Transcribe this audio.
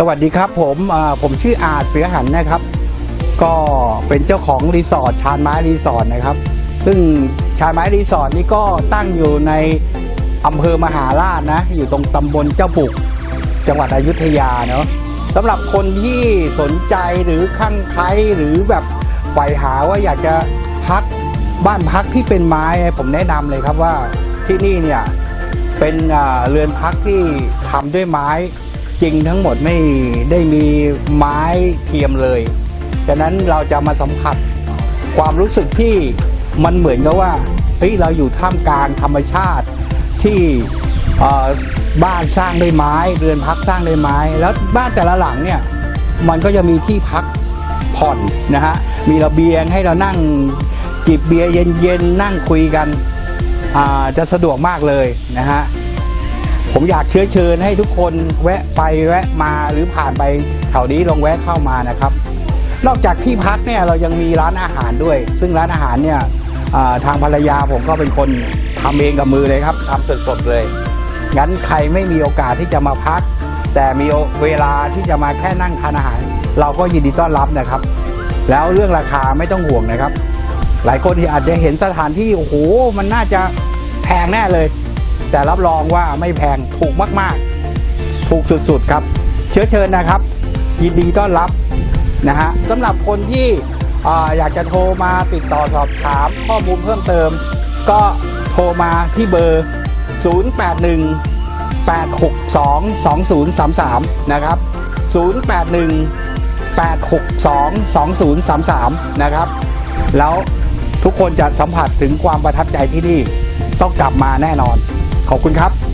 สวัสดีครับผมผมชื่ออาจเสือหันนะครับ ก็เป็นเจ้าของรีสอร์ทชานไม้รีสอร์ทนะครับ ซึ่งชานไม้รีสอร์ทนี้ก็ตั้งอยู่ในอำเภอมหาราชนะ อยู่ตรงตำบลเจ้าบุก จังหวัดอยุธยาเนาะสำหรับคนที่สนใจหรือข้างใครหรือแบบใฝ่หาว่าอยากจะพักบ้านพักที่เป็นไม้ผมแนะนำเลยครับว่าที่นี่เนี่ยเป็นเรือนพักที่ทำด้วยไม้ ริงทั้งหมดไม่ได้มีไม้เทียมเลยฉะนั้นเราจะมาสัมผัสความรู้สึกที่มันเหมือนกับว่าเฮ้ยเราอยู่ท่ามกลางธรรมชาติที่บ้านสร้างด้วยไม้เรือนพักสร้างด้วยไม้ แล้วบ้านแต่ละหลังเนี่ยมันก็จะมีที่พักผ่อนนะฮะมีระเบียงให้เรานั่งจิบเบียร์เย็นๆนั่งคุยกันจะสะดวกมากเลยนะฮะ ผมอยากเชื้อเชิญให้ทุกคนแวะไปแวะมาหรือผ่านไปแถวนี้ลองแวะเข้ามานะครับ นอกจากที่พักเนี่ยเรายังมีร้านอาหารด้วย ซึ่งร้านอาหารเนี่ยทางภรรยาผมก็เป็นคนทำเองกับมือเลยครับทำสดๆเลย งั้นใครไม่มีโอกาสที่จะมาพัก แต่มีเวลาที่จะมาแค่นั่งทานอาหาร เราก็ยินดีต้อนรับนะครับ แล้วเรื่องราคาไม่ต้องห่วงนะครับ หลายคนที่อาจจะเห็นสถานที่โอ้โหมันน่าจะแพงแน่เลย แต่รับรองว่าไม่แพงถูกมากๆ ถูกสุดๆครับ เชื้อเชิญนะครับ ยินดีต้อนรับนะฮะสำหรับคนที่ออยากจะโทรมาติดต่อสอบถามข้อมูลเพิ่มเติม ก็โทรมาที่เบอร์ 081 862 2033 นะครับ 081 862 2033 นะครับ แล้วทุกคนจะสัมผัสถึงความประทับใจที่นี่ ต้องกลับมาแน่นอน ขอบคุณครับ